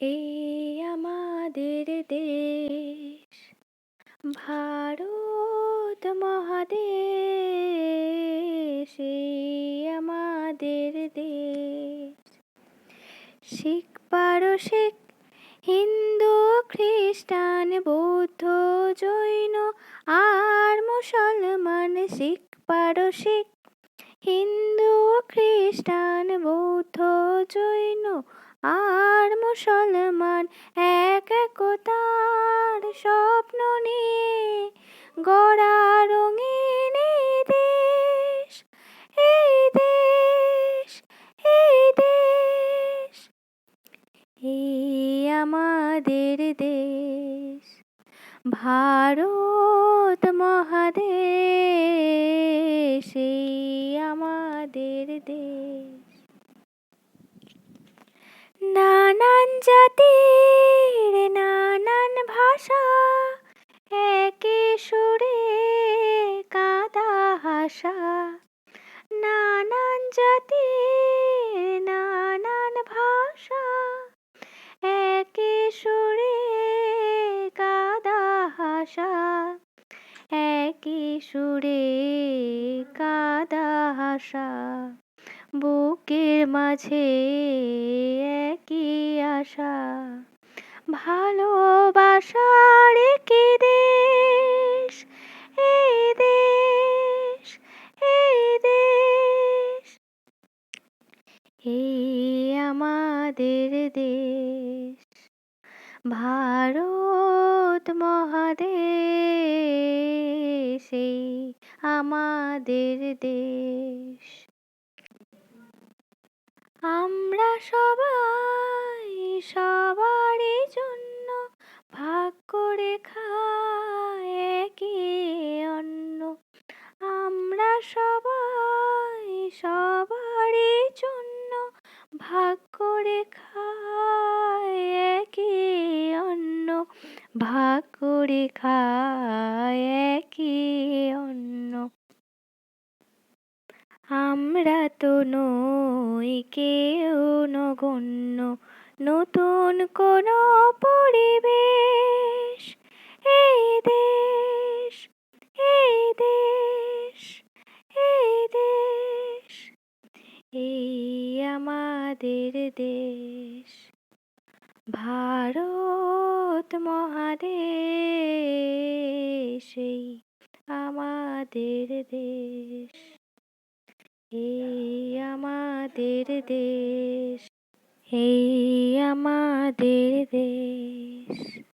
এই আমাদের দেশ, ভারত মহাদেশ আমাদের দেশ। শিখ পারসিক হিন্দু, খ্রিস্টান, বৌদ্ধ, জৈন আর মুসলমান। শিখ পারসিক হিন্দু, খ্রিস্টান, বৌদ্ধ, জৈন আর মুসলমান এক একতার স্বপ্ন নিয়ে গড়া রঙিন দেশ, এই দেশ এই দেশ, এই আমাদের দেশ। ভারত মহাদেশ, এই আমাদের দেশ নানান জাতির নানান হাসা বুকের মাঝে একই আশা। ভালোবাসার কি দেশ এই দেশ এই দেশ। এই আমাদের দেশ। ভারত মহাদেশ আমাদের দেশ। আমরা সবাই সবারই জন্য ভাগ করে খাই একই অন্ন আমরা সবাই সবারই জন্য ভাগ করে খাই। ভাগ করে খাই একই অন্ন আমরা তো নই কেউ নগণ্য, নতুন কোন পরিবেশ। এই দেশ এই দেশ এই দেশ, এই আমাদের দেশ। ভারত মহাদেশ এই আমাদের দেশ এই আমাদের দেশ এই আমাদের দেশ।